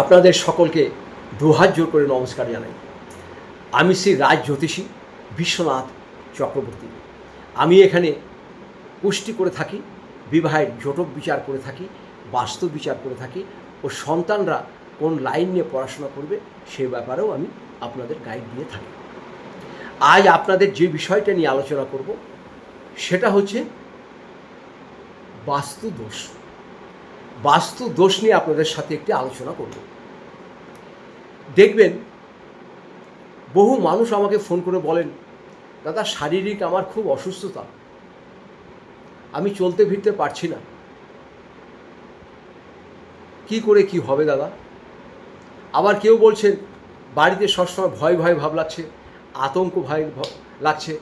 আপনাদের সকলকে দুহাত জোর করে নমস্কার জানাই। আমি শ্রী রাজ জ্যোতিষী বিশ্বনাথ চক্রবর্তী। আমি এখানে পুষ্টি করে থাকি, বিবাহের জটক বিচার করে থাকি, বাস্তব বিচার করে থাকি ও সন্তানরা কোন লাইন নিয়ে পড়াশোনা করবে সে ব্যাপারেও আমি আপনাদের গাইড দিয়ে থাকি। আজ আপনাদের যে বিষয়টা নিয়ে আলোচনা করব, সেটা হচ্ছে বাস্তু দোষ বাস্তু দোষ নিয়ে আপনাদের সাথে একটি আলোচনা করব। দেখবেন, বহু মানুষ আমাকে ফোন করে বলেন, দাদা, শারীরিক আমার খুব অসুস্থতা। আমি চলতে ফিরতে পারছি না। কি করে কি হবে, দাদা? আবার কেউ বলছেন, বাড়িতে সবসময় ভয় ভয় ভাব লাগছে, আতঙ্ক ভয় লাগছে।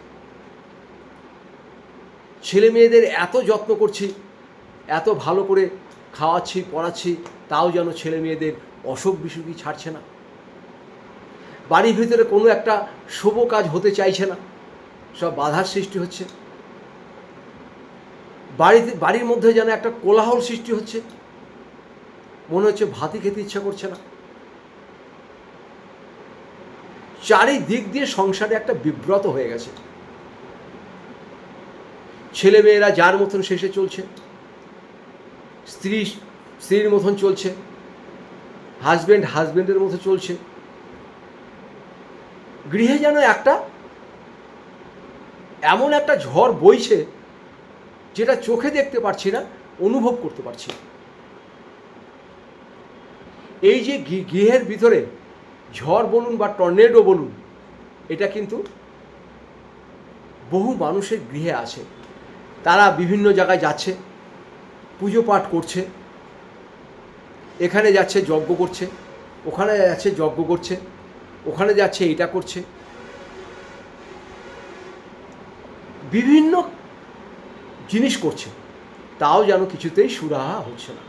ছেলে মেয়েদের এত যত্ন করছি, এত ভালো করে খাওয়াচ্ছি, পড়াচ্ছি, তাও যেন ছেলে মেয়েদের অসুখ বিসুখই ছাড়ছে না। বাড়ির ভিতরে কোনো একটা শুভ কাজ হতে চাইছে না। সব বাধার সৃষ্টি হচ্ছে। বাড়িতে, বাড়ির মধ্যে যেন একটা কোলাহল সৃষ্টি হচ্ছে। মনে হচ্ছে ভাতি খেতে ইচ্ছা করছে না। চারিদিক দিয়ে সংসারে একটা বিব্রত হয়ে গেছে। ছেলে মেয়েরা যার মতন শেষে চলছে। স্ত্রী, স্ত্রীর মতন চলছে হাজব্যান্ড হাজব্যান্ডের মতো চলছে। গৃহে যেন একটা, এমন একটা ঝড় বইছে, যেটা চোখে দেখতে পারছি না, অনুভব করতে পারছি এই যে গৃহের ভিতরে ঝড় বলুন বা টর্নেডো বলুন, এটা কিন্তু বহু মানুষের গৃহে আছে। তারা বিভিন্ন জায়গায় যাচ্ছে। পুজো পাঠ করছে। এখানে যাচ্ছে যজ্ঞ করছে, ওখানে যাচ্ছে যজ্ঞ করছে, ওখানে যাচ্ছে এটা করছে। বিভিন্ন জিনিস করছে, তাও যেন কিছুতেই সুরাহা হচ্ছে না।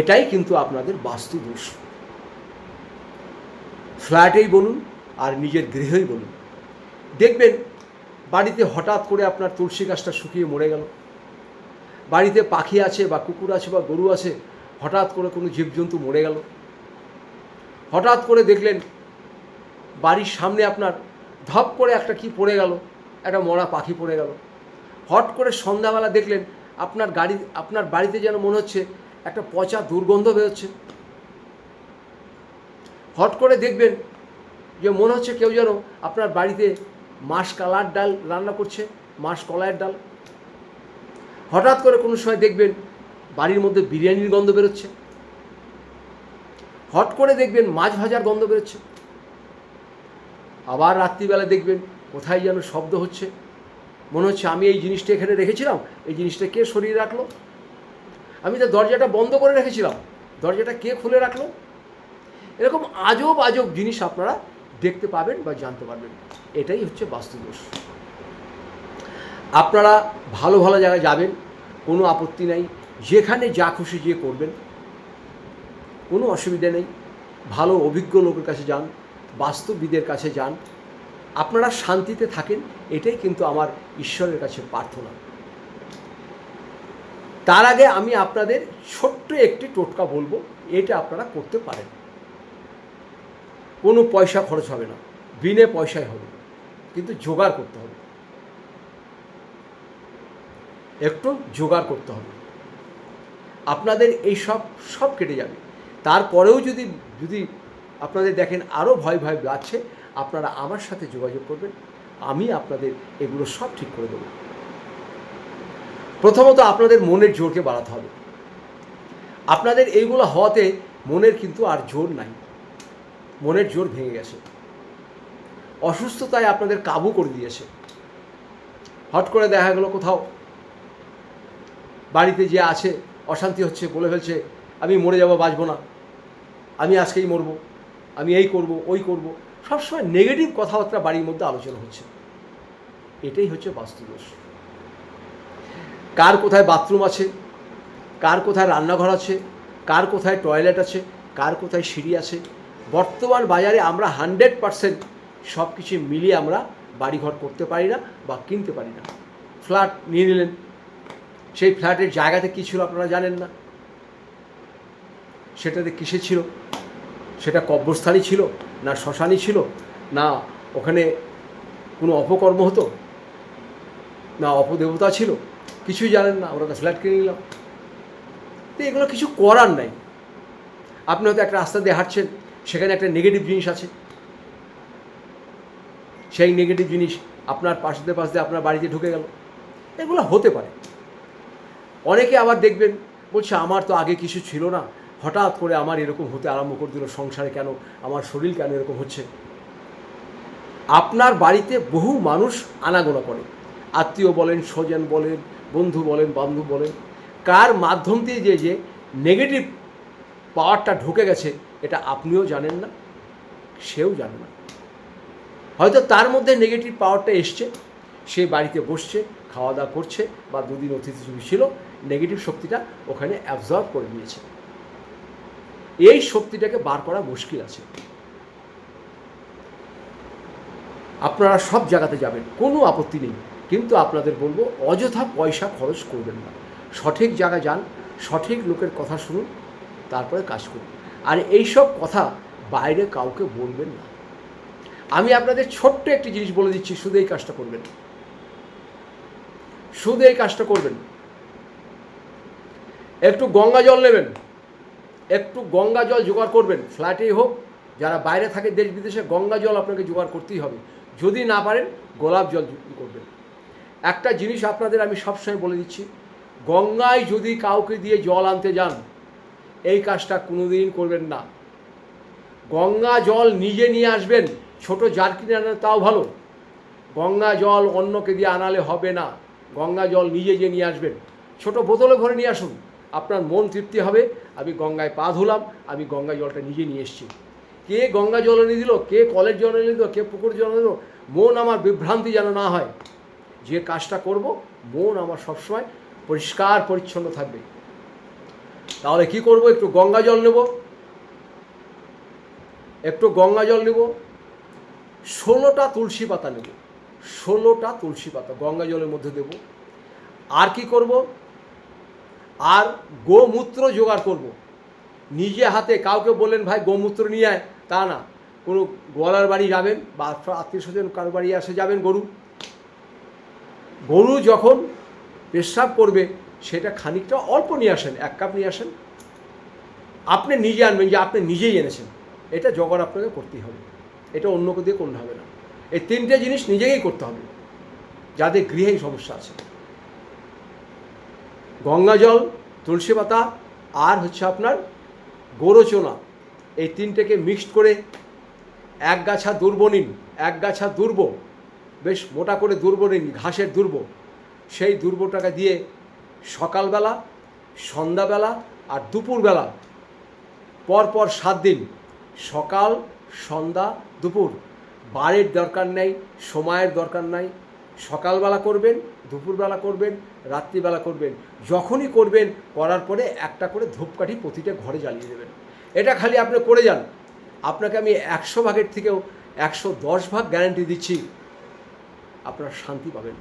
এটাই কিন্তু আপনাদের বাস্তু দোষ ফ্ল্যাটেই বলুন আর নিজের গৃহেই বলুন। দেখবেন বাড়িতে হঠাৎ করে আপনার তুলসী গাছটা শুকিয়ে মরে গেল। বাড়িতে পাখি আছে বা কুকুর আছে বা গরু আছে, হঠাৎ করে কোনো জীবজন্তু মরে গেল। হঠাৎ করে দেখলেন বাড়ির সামনে আপনার ধপ করে একটা কি পড়ে গেল, একটা মরা পাখি পড়ে গেল। হট করে সন্ধ্যাবেলা দেখলেন আপনার গাড়ি, আপনার বাড়িতে যেন মনে হচ্ছে একটা পচা দুর্গন্ধ বেরোচ্ছে। হট করে দেখবেন যে মনে হচ্ছে কেউ যেন আপনার বাড়িতে মাস কালার ডাল রান্না করছে, মাস কলাইয়ের ডাল। হঠাৎ করে কোনো সময় দেখবেন বাড়ির মধ্যে বিরিয়ানির গন্ধ বেরোচ্ছে। হট করে দেখবেন মাছ ভাজার গন্ধ বেরোচ্ছে। আবার রাত্রিবেলা দেখবেন কোথায় যেন শব্দ হচ্ছে। মনে হচ্ছে আমি এই জিনিসটা এখানে রেখেছিলাম, এই জিনিসটা কে সরিয়ে রাখল? আমি তো দরজাটা বন্ধ করে রেখেছিলাম, দরজাটা কে খুলে রাখল? এরকম আজব আজব জিনিস আপনারা দেখতে পাবেন বা জানতে পারবেন। এটাই হচ্ছে বাস্তুদোষ আপনারা ভালো ভালো জায়গায় যাবেন, কোনো আপত্তি নাই। যেখানে যা খুশি যে করবেন। কোনো অসুবিধা নেই। ভালো অভিজ্ঞ লোকের কাছে যান বাস্তববিদের কাছে যান। আপনারা শান্তিতে থাকেন, এটাই কিন্তু আমার ঈশ্বরের কাছে প্রার্থনা। তার আগে আমি আপনাদের ছোট্ট একটি টোটকা বলব, এটা আপনারা করতে পারেন। কোনো পয়সা খরচ হবে না। বিনে পয়সায় হবে। কিন্তু জোগাড় করতে হবে। একটু জোগাড় করতে হবে। আপনাদের এই সব সব কেটে যাবে। তারপরেও যদি যদি আপনাদের দেখেন আরও ভয় ভয় লাগছে, আপনারা আমার সাথে যোগাযোগ করবেন। আমি আপনাদের এগুলো সব ঠিক করে দেবো। প্রথমত আপনাদের মনের জোরকে বাড়াতে হবে। আপনাদের এইগুলো হওয়াতে মনের কিন্তু আর জোর নাই। মনের জোর ভেঙে গেছে। অসুস্থতায় আপনাদের কাবু করে দিয়েছে। হট করে দেখা গেল কোথাও। বাড়িতে যে আছে, অশান্তি হচ্ছে, বলে ফেলছে, আমি মরে যাব, বাঁচবো না। আমি আজকেই মরব, আমি এই করব, ওই করব। সবসময় নেগেটিভ কথাবার্তা বাড়ির মধ্যে আলোচনা হচ্ছে। এটাই হচ্ছে বাস্তুদোষ কার কোথায় বাথরুম আছে? কার কোথায় রান্নাঘর আছে? কার কোথায় টয়লেট আছে? কার কোথায় সিঁড়ি আছে? বর্তমান বাজারে আমরা হান্ড্রেড পারসেন্ট সব কিছু মিলিয়ে আমরা বাড়িঘর করতে পারি না বা কিনতে পারি না। ফ্ল্যাট নিয়ে নিলেন। সেই ফ্ল্যাটের জায়গাতে কী ছিল আপনারা জানেন না। সেটাতে কিসে ছিল? সেটা কব্রস্থানই ছিল না শ্মশানই ছিল? না ওখানে কোনো অপকর্ম হতো? না অপদেবতা ছিল? কিছুই জানেন না। আমরা ফ্ল্যাট কিনে নিলাম। তো এগুলো কিছু করার নাই। আপনি হয়তো একটা রাস্তা দিয়ে হাঁটছেন, সেখানে একটা নেগেটিভ জিনিস আছে। সেই নেগেটিভ জিনিস আপনার পাশ দিয়ে পাশ দিয়ে আপনার বাড়িতে ঢুকে গেল। এগুলো হতে পারে। অনেকে আবার দেখবেন, বলছে, আমার তো আগে কিছু ছিল না। হঠাৎ করে আমার এরকম হতে আরম্ভ করে দিল। সংসারে কেন? আমার শরীর কেন এরকম হচ্ছে? আপনার বাড়িতে বহু মানুষ আনাগোনা করে। আত্মীয় বলেন, স্বজন বলেন, বন্ধু বলেন, বান্ধব বলেন। কার মাধ্যম দিয়ে যে যে নেগেটিভ পাওয়ারটা ঢুকে গেছে, এটা আপনিও জানেন না, সেও জানে না। হয়তো তার মধ্যে নেগেটিভ পাওয়ারটা এসছে, সে বাড়িতে বসছে খাওয়া দাওয়া করছে, বা দুদিন অতিথি ছিল নেগেটিভ শক্তিটা ওখানে অ্যাবজর্ব করে নিয়েছে। এই শক্তিটাকে বার করা মুশকিল আছে। আপনারা সব জায়গাতে যাবেন, কোনো আপত্তি নেই। কিন্তু আপনাদের বলব, অযথা পয়সা খরচ করবেন না। সঠিক জায়গায় যান, সঠিক লোকের কথা শুনুন তারপরে কাজ করুন আর এইসব কথা বাইরে কাউকে বলবেন না। আমি আপনাদের ছোট্ট একটি জিনিস বলে দিচ্ছি, শুধু এই কাজটা করবেন। শুধু এই কাজটা করবেন। একটু গঙ্গা জল নেবেন। একটু গঙ্গা জল জোগাড় করবেন। ফ্ল্যাটেই হোক, যারা বাইরে থাকে দেশ বিদেশে, গঙ্গা জল আপনাকে জোগাড় করতেই হবে। যদি না পারেন, গোলাপ জল করবেন। একটা জিনিস আপনাদের আমি সবসময় বলে দিচ্ছি, গঙ্গায় যদি কাউকে দিয়ে জল আনতে যান এই কাজটা কোনোদিন করবেন না। গঙ্গা জল নিজে নিয়ে আসবেন, ছোট জার কিনে তাও ভালো। গঙ্গা জল অন্যকে দিয়ে আনালে হবে না। গঙ্গা জল নিজে যে নিয়ে আসবেন, ছোট বোতলে ভরে নিয়ে আসুন। আপনার মন তৃপ্তি হবে, আমি গঙ্গায় পা ধুলাম, আমি গঙ্গা জলটা নিজে নিয়ে এসেছি। কে গঙ্গা জল এনে দিল, কে কলের জল এনে দিল, কে পুকুর জল এনে দিল, মন আমার বিভ্রান্তি যেন না হয়। যে কাজটা করব, মন আমার সবসময় পরিষ্কার, পরিচ্ছন্ন থাকবে। তাহলে কি করব? একটু গঙ্গা জল নেব। একটু গঙ্গা জল নেব। ষোলোটা তুলসী পাতা নেব। ষোলোটা তুলসী পাতা গঙ্গা জলের মধ্যে দেব। আর কি করব? আর গোমূত্র জোগাড় করব। নিজে হাতে কাউকে বললেন, ভাই, গোমূত্র নিয়ে আয়। তা না। কোনো গোয়ালার বাড়ি যাবেন বা আত্মীয় স্বজন কারও বাড়ি আসে যাবেন গরু। গরু যখন পেশাব করবে সেটা খানিকটা অল্প নিয়ে আসেন, এক কাপ নিয়ে আসেন। আপনি নিজে আনবেন যে আপনি নিজেই এনেছেন। এটা জোগাড় আপনাকে করতেই হবে। এটা অন্যকে দিয়ে করতে হবে না। এই তিনটে জিনিস নিজেকেই করতে হবে। যাদের গৃহেই সমস্যা আছে। গঙ্গা জল, তুলসী পাতা আর হচ্ছে আপনার গোরচোনা এই তিনটেকে মিক্সড করে এক গাছা দুর্ব নিন এক গাছা দুর্ব, বেশ মোটা করে দুর্ব নিন ঘাসের দুর্ব। সেই দুর্বটাকে দিয়ে সকালবেলা, সন্ধ্যাবেলা আর দুপুরবেলা। পরপর সাত দিন, সকাল, সন্ধ্যা, দুপুর। বারের দরকার নেই, সময়ের দরকার নাই। সকালবেলা করবেন, দুপুরবেলা করবেন, রাত্রিবেলা করবেন। যখনই করবেন, করার পরে একটা করে ধূপকাঠি প্রতিটা ঘরে জ্বালিয়ে দেবেন। এটা খালি আপনি করে যান। আপনাকে আমি একশো ভাগের থেকেও একশো দশ ভাগ গ্যারান্টি দিচ্ছি, আপনার শান্তি পাবেন।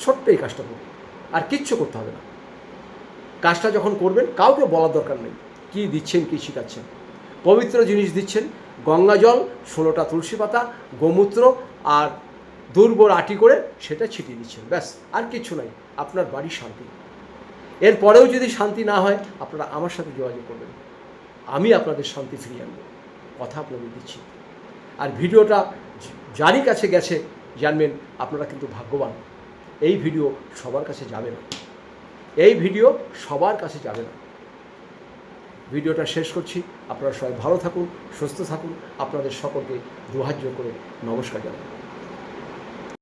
ছোট্ট এই কাজটা করুন। কিচ্ছু করতে হবে না। কাজটা যখন করবেন, কাউকে বলার দরকার নেই। কী দিচ্ছেন, কী শিখাচ্ছেন? পবিত্র জিনিস দিচ্ছেন, গঙ্গা জল, ষোলোটা তুলসী পাতা, গোমূত্র আর দুর্বর আটি করে সেটা ছিটিয়ে দিচ্ছেন, ব্যাস, আর কিছু নাই, আপনার বাড়ি শান্তি। এরপরেও যদি শান্তি না হয়, আপনারা আমার সাথে যোগাযোগ করবেন। আমি আপনাদের শান্তি ফিরিয়ে আনব। কথা আপনাদের দিচ্ছি। আর ভিডিওটা যারই কাছে গেছে, জানবেন, আপনারা কিন্তু ভাগ্যবান। এই ভিডিও সবার কাছে যাবে না। এই ভিডিও সবার কাছে যাবে না। ভিডিওটা শেষ করছি। আপনারা সবাই ভালো থাকুন, সুস্থ থাকুন। আপনাদের সকলকে দুহার্য করে নমস্কার জানাই।